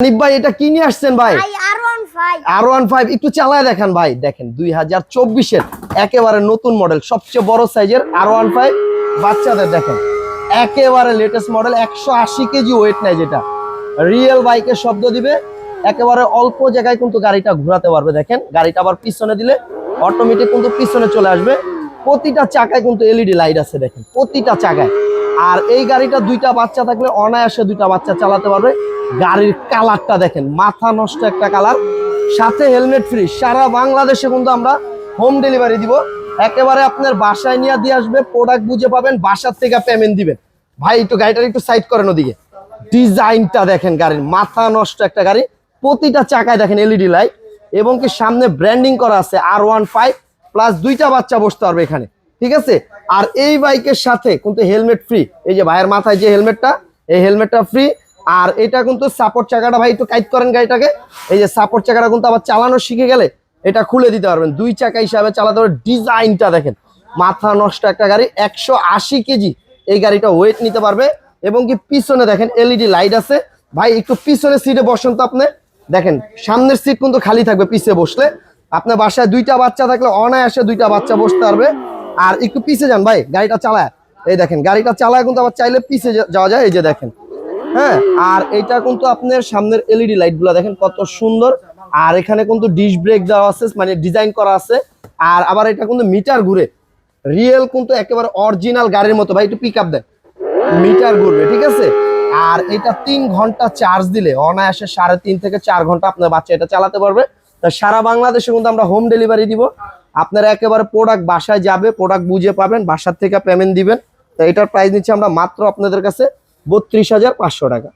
হানিফ ভাই এটা কি নিয়ে আসছেন ভাই? ভাই আর ওয়ান ফাইভ একটু চালায় দেখেন ভাই। দেখেন দুই হাজার চব্বিশের একেবারে নতুন মডেল সবচেয়ে বড় সাইজের আর ওয়ান ফাইভ বাচ্চাদের দেখেন একেবারে লেটেস্ট মডেল একশো আশি কেজি ওয়েট নেয় যেটা। রিয়েল বাইকের শব্দ দিবে। একেবারে অল্প জায়গায় কিন্তু গাড়িটা ঘোরাতে পারবে দেখেন। গাড়িটা আবার পিছনে দিলে অটোমেটিক কিন্তু পিছনে চলে আসবে। প্রতিটা চাকায় কিন্তু এলইডি লাইট আছে দেখেন। প্রতিটা চাকায়। আর এই গাড়িটা দুইটা বাচ্চা থাকলে অনায়াসে দুইটা বাচ্চা চালাতে পারবে। গাড়ির কালারটা দেখেন, মাথা নষ্ট একটা কালার। সাথে হেলমেট ফ্রি সারা বাংলাদেশে কিন্তু আমরা হোম ডেলিভারি দিব। একেবারে আপনার বাসায় নিয়ে দিয়ে আসবে প্রোডাক্ট বুঝে পাবেন, বাসার থেকে পেমেন্ট দিবেন। ভাই, একটু গাড়িটার একটু সাইড করেন ওদিকে। ডিজাইনটা দেখেন গাড়ির, মাথা নষ্ট একটা গাড়ি। প্রতিটা চাকায় দেখেন এলইডি লাইট এবং কি সামনে ব্র্যান্ডিং করা আছে আর ওয়ান ফাইভ প্লাস দুইটা বাচ্চা বসতে পারবে এখানে। ঠিক আছে? আর এই বাইকের সাথে কিন্তু হেলমেট ফ্রি এই যে ভাইয়ের মাথায় যে হেলমেটটা, এই হেলমেটটা ফ্রি আর এটা কিন্তু সাপোর্ট চাকাটা ভাই একটু কাইট করেন গাড়িটাকে। এই যে সাপোর্ট চাকাটা কিন্তু আবার চালানো শিখে গেলে এটা খুলে দিতে পারবেন। দুই চাকা হিসাবে চালাতে পারবেন ডিজাইনটা দেখেন। মাথা নষ্ট একটা গাড়ি, একশো আশি কেজি। এই গাড়িটা ওয়েট নিতে পারবে। এবং কি পিছনে দেখেন এলইডি লাইট আছে। ভাই, একটু পিছনে সিটে বসেন তো আপনি। দেখেন, সামনের সিট কিন্তু খালি থাকবে পিছে বসলে। আপনার বাসায় দুইটা বাচ্চা থাকলে অনায়াসে দুইটা বাচ্চা বসতে পারবে। আর একটু পিছে যান ভাই, গাড়িটা চালায়। এই দেখেন, গাড়িটা চালায় কিন্তু আবার চাইলে পিছে যাওয়া যায়, এই যে দেখেন। হ্যাঁ আর এটা কিন্তু আপনার সামনের এলইডি লাইটগুলা দেখেন কত সুন্দর। আর এখানে কিন্তু ডিশ ব্রেক দেওয়া আছে মানে ডিজাইন করা আছে। আর আবার এটা কিন্তু মিটার ঘুরে রিয়েল কিন্তু একেবারে অরিজিনাল গাড়ির মতো। ভাই, একটু পিক আপ দেন। মিটার ঘুরবে, ঠিক আছে? আর এটা তিন ঘণ্টা চার্জ দিলে, অনায়াসে সাড়ে তিন থেকে চার ঘণ্টা আপনার বাচ্চা এটা চালাতে পারবে। তা সারা বাংলাদেশে কিন্তু আমরা হোম ডেলিভারি দিব। আপনারা একেবারে প্রোডাক্ট বাসায় যাবে প্রোডাক্ট বুঝে পাবেন, বাসার থেকে পেমেন্ট দিবেন। তো এটার প্রাইস নিচ্ছে আমরা মাত্র আপনাদের কাছে বত্রিশ হাজার পাঁচশো টাকা।